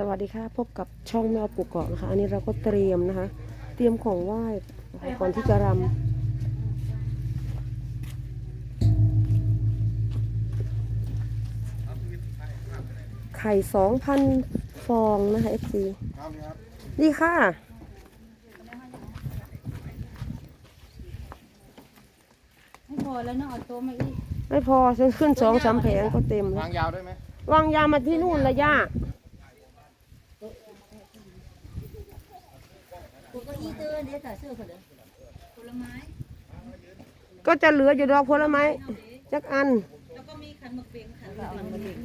สวัสดีค่ะพบกับช่องแมวปุกเกาะนะคะ อันนี้เราก็เตรียมนะคะ เตรียมของไหว้นะคะก่อนที่จะรำไข่สองพันฟองนะคะ FC ครับครับดีค่ะ ไม่พอแล้วเนาะเอาโต๊ะมาอีกไม่พอฉันขึ้นสองสามแผงก็เต็มแล้ววางยาวได้ไหมวางยามาที่นู่นละย่า กูก็อีเตอร์เดี๋ยวแต่เสื้อคนเดียวผลไม้ ก็จะเหลืออยู่ดอกผลไม้จักอันแล้วก็มีขันหมกเบงขันหมกเบง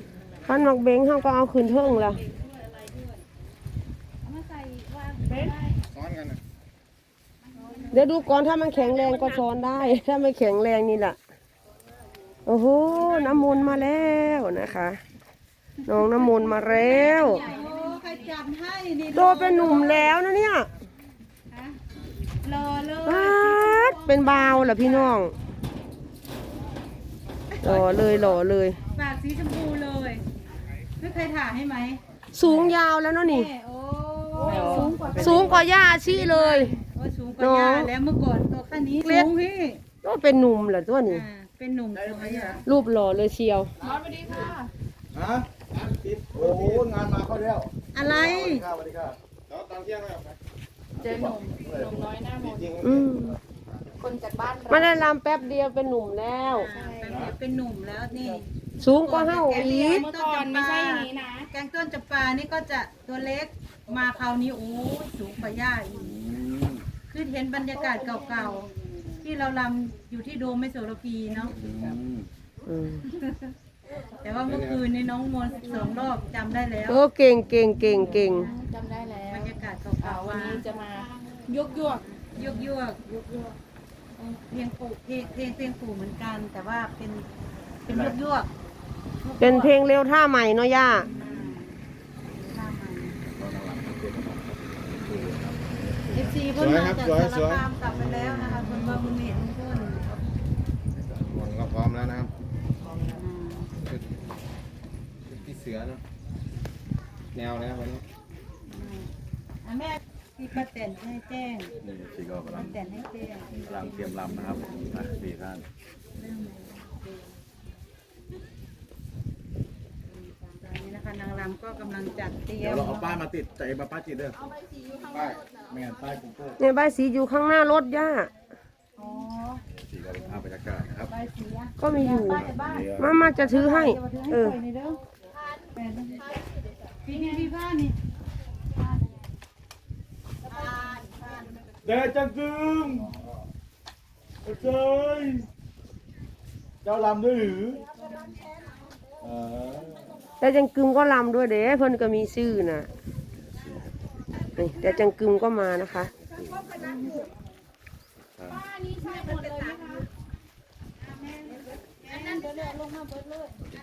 คันหมักเบงเขาก็เอาคืนเทิงละเอามาใส่วางได้ซ้อนกันนะเดี๋ยวดูก่อนถ้ามันแข็งแรงก็ซ้อนได้ ถ้าไม่แข็งแรงนี่แหละโอ้โหน้ำมนต์มาแล้วนะคะน้องน้ำมนต์มาแล้วโอ้ใครจัดให้นี่โตเป็นหนุ่มแล้วนะเนี่ย รอเลยปาดเป็นบาวเหรอพี่น้องหล่อเลยหล่อเลย ปากสีชมพูเลยไม่เคยถ่ายให้ไหมสูงยาวแล้วเนาะนี่ แม่โอ้สูงกว่าสูงกว่าย่าอาชีเลย โอ้สูงกว่าย่าแล้วเมื่อก่อนตัวแค่นี้เล็สูก งพี่ก็เป็นหนุ่มเหรอตัวนี้ อ่าเป็นหนุ่มตัวใหญ่รูปหล่อเลยเชียว ฮะติดโอ้โหงานมาเข้าแล้วอะไร สวัสดีครับแล้วตอนเที่ยงไหมครับ เจอหนุ่มหนุ่มน้อยหน้ามนต์จริงอืมคนจากบ้านไม่ได้ลำแป๊บเดียวเป็นหนุ่มแล้วเป็นเป็นหนุ่มแล้วนี่ สูงกว่าเฮาอีก เมื่อก่อนไม่ใช่อย่างนี้นะ แกงต้นจำปานี่ก็จะตัวเล็กมาคราวนี้โอ้ยสูงกว่าย่าอีกคือเห็นบรรยากาศเก่าๆ ที่เราลำอยู่ที่โดมไม่โสระพีเนาะอืมแต่ว่าเมื่อคืนในน้องมนต์สองรอบจำได้แล้ว โอ้เก่งเก่งเก่งเก่งจำได้ อ่าเก่าๆวันว่านี้จะมายกยวกยุกยวกยุกยวกเพลงปู่เพลงเพลงเพลงปู่เหมือนกัน แต่ว่าเป็นเป็นยุกยวกเป็นเพลงเร็วท่าใหม่เนาะย่าเอฟซีเพิ่งมาจากสารคามกลับไปแล้วนะคะคนบางมุมเห็นเพื่อนหมดก็พร้อมแล้วนะครับชุดชุดพี่เสือเนาะแนวเลยนะวันนี้ อะแม่ที่ป้าแตนให้แจ้งนี่ชีก็กำลัป้างแตนให้แจ้งกำลังเตรียมลำนะครับมาสี่ท่านตอนนี้นะคะนางรำก็กำลังจัดเตรียเดี๋ยวมเราเอาป้ายมาติดใจมาป้ายติดเด้อป้ายไม่งั้นป้ายผมก็เนี่ยใบายสีอยู่ข้างหน้ารถย่า อ๋อสีก็เป็นภาพบรรยากาศนะครับ ใบสีอะก็มีอยู่บ้านเดี๋ยวมามาจะถือให้ เออในเด้อแปดนะพี่นี่พี่ผ้านี่ เดจังกึมเจ้ยเจ้าลำด้วยหรือเออแต่จังกึมก็ลำด้วยเด้เพิ่นก็มีชื่อน่ะนี่แต่จังกึมก็มานะคะ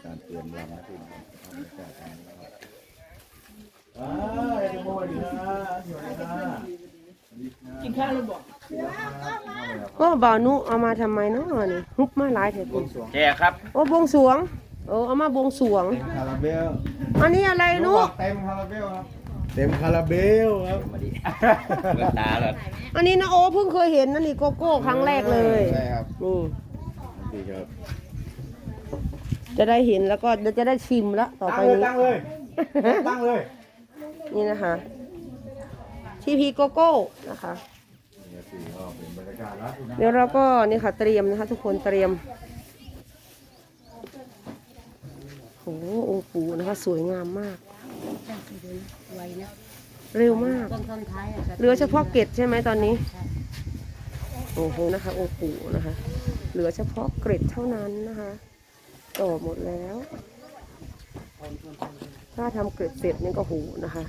การเตรียมลำนะพี่น้องภาพบรรยากาศการนะครับอ่าเอ็มโมดีนะอยู่นะ กินข้าวหรือบอกก็บ่าวนุเอามาทำไมเนาะนี่ฮุบมาหลายเถอะคุณแจกครับโอ้บวงสรวงโอ้เอามาบวงสรวง คาราเบลอันนี้อะไรนุเต็มคาราเบลครับเต็มคาราเบลครับมาดิเลือตาเลยอันนี้นะโอ้เพิ่งเคยเห็นนะนี่โกโก้ครั้งแรกเลยใช่ครับนี่ดีครับจะได้เห็นแล้วก็เดี๋ยวจะได้ชิมแล้วต่อไปนี้ตั้งเลยตั้งเลยนี่นะคะทีพีโกโก้นะคะนี่สีก็ เป็นบรรยากาศแล้วนะเดี๋ยวเราก็นี่ค่ะเตรียมนะคะ ทุกคนเตรียมโอ้โหองค์ปู่นะคะ สวยงามมากไวนะเร็วมากต้นต้นท้ายอะจะเหลือเฉพาะเกล็ดใช่ไหมตอนนี้โอ้โหนะคะองค์ปู่นะคะ เหลือเฉพาะเกล็ดเท่านั้นนะคะต่อหมดแล้ว ถ้าทำเกล็ดเสร็จนี่ก็หูนะคะ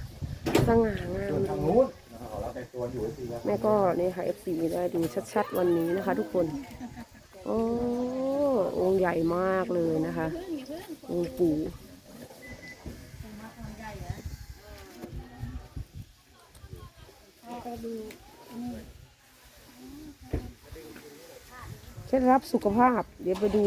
สง่างาม แม่ก็นี่ค่ะ FC ได้ดูชัดๆวันนี้นะคะ ทุกคน โอ้องค์ใหญ่มากเลยนะคะองค์ปู่เคล็ดลับสุขภาพ เดี๋ยวไปดู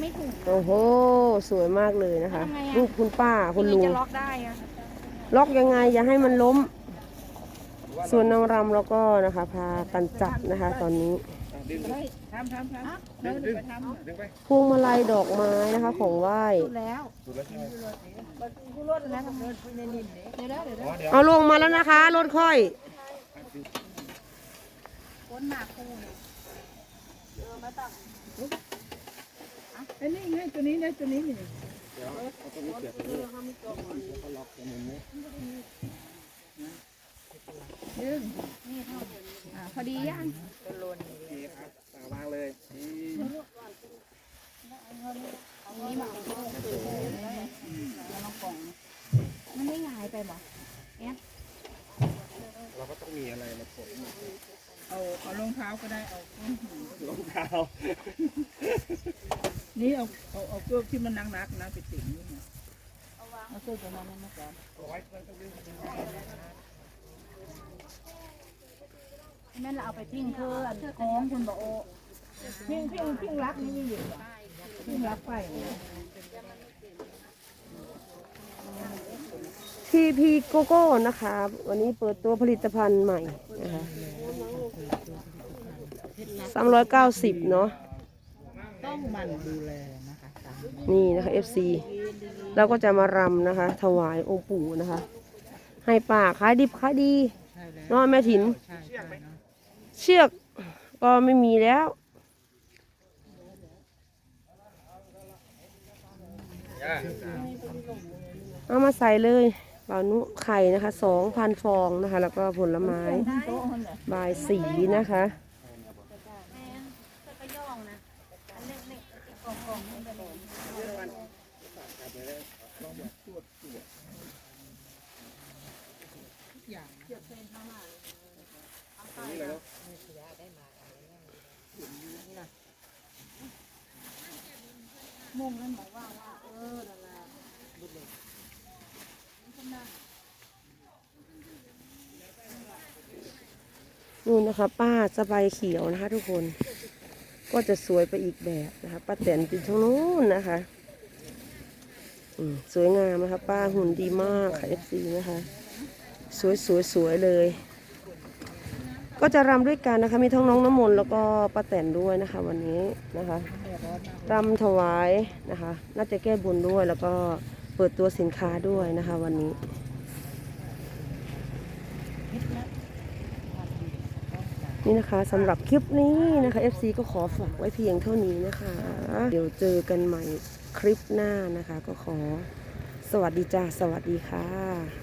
ไม่ถูกโอ้โห สวยมากเลยนะคะทำไงอะรูปคุณป้าคุณลุงจะล็อกได้อะล็อกยังไง อย่าให้มันล้ม ส่วนนางรำเราก็นะคะ พากันจับนะคะ ตอนนี้ดึงทำทำทำดึงดึงดึงไปพวงมาลัยดอกไม้นะคะ ของไหว้แล้วสุดแล้วใช่ไหมแล้วเดี๋ยวเดี๋ยวเดี๋ยวอ๋อเดี๋ยวเอาลงมาแล้วนะคะรถค่อยก้นหมากคู่เนี่ยอั นนี้ไงตัวนี้นะตัวนี้นี่ดึงนี่เท่าอ่าพอดียังนี่ครับวางเลยนี่เอานี้มาเอาแล้วน้องกล่องมันไม่ง่ายไปบ่แอดเราก็ต้องมีอะไรมาผลเอาเอารองเท้าก็ได้เอาก้นหูรองเท้า นี่เอาเอาเอาเกือกที่มันนักๆนะไปติ่งนี่นะเอาเกือกตัวนั้นมาก่อนแม่เราเอาไปปิ้งเพื่อนโค้งคุณบอกโอพิงพิ้งพิ้งรักนี่มีอยู่เหรอพิงรักไปนะพีพีโกโก้นะคะ วันนี้เปิดตัวผลิตภัณฑ์ใหม่นะคะสามร้อยเก้าสิบเนาะ ต้องมันดูแลนะคะตามนี่นะคะ FC เราก็จะมารำนะคะ ถวายองค์ปู่นะคะ ให้ป่าขายดิบขายดีใช่แล้วเนาะแม่ถิน ใช่ใช่เนาะเชือกก็ไม่มีแล้ว เอามาใส่เลยเปล่านุไข่นะคะสองพันฟองนะคะ แล้วก็ผลไม้โต๊ะนั่นแหละบายสีนะคะนู่นนะคะ ป้าสบายเขียวนะคะ ทุกคนก็จะสวยไปอีกแบบนะคะป้าแตนเป็นช่างนู้นนะคะสวยงามนะคะ ป้าหุ่นดีมากค่ะเอฟซีนะคะ สวยสวยสวยเลย ก็จะรำด้วยกันนะคะ มีทั้งน้องน้ำมนต์แล้วก็ป้าแตนด้วยนะคะ วันนี้นะคะรำถวายนะคะ น่าจะแก้บนด้วยแล้วก็เปิดตัวสินค้าด้วยนะคะ วันนี้นี่นะคะสำหรับคลิปนี้นะคะ FC ก็ขอฝากไว้เพียงเท่านี้นะคะ เดี๋ยวเจอกันใหม่คลิปหน้านะคะ ก็ขอสวัสดีจ้าสวัสดีค่ะ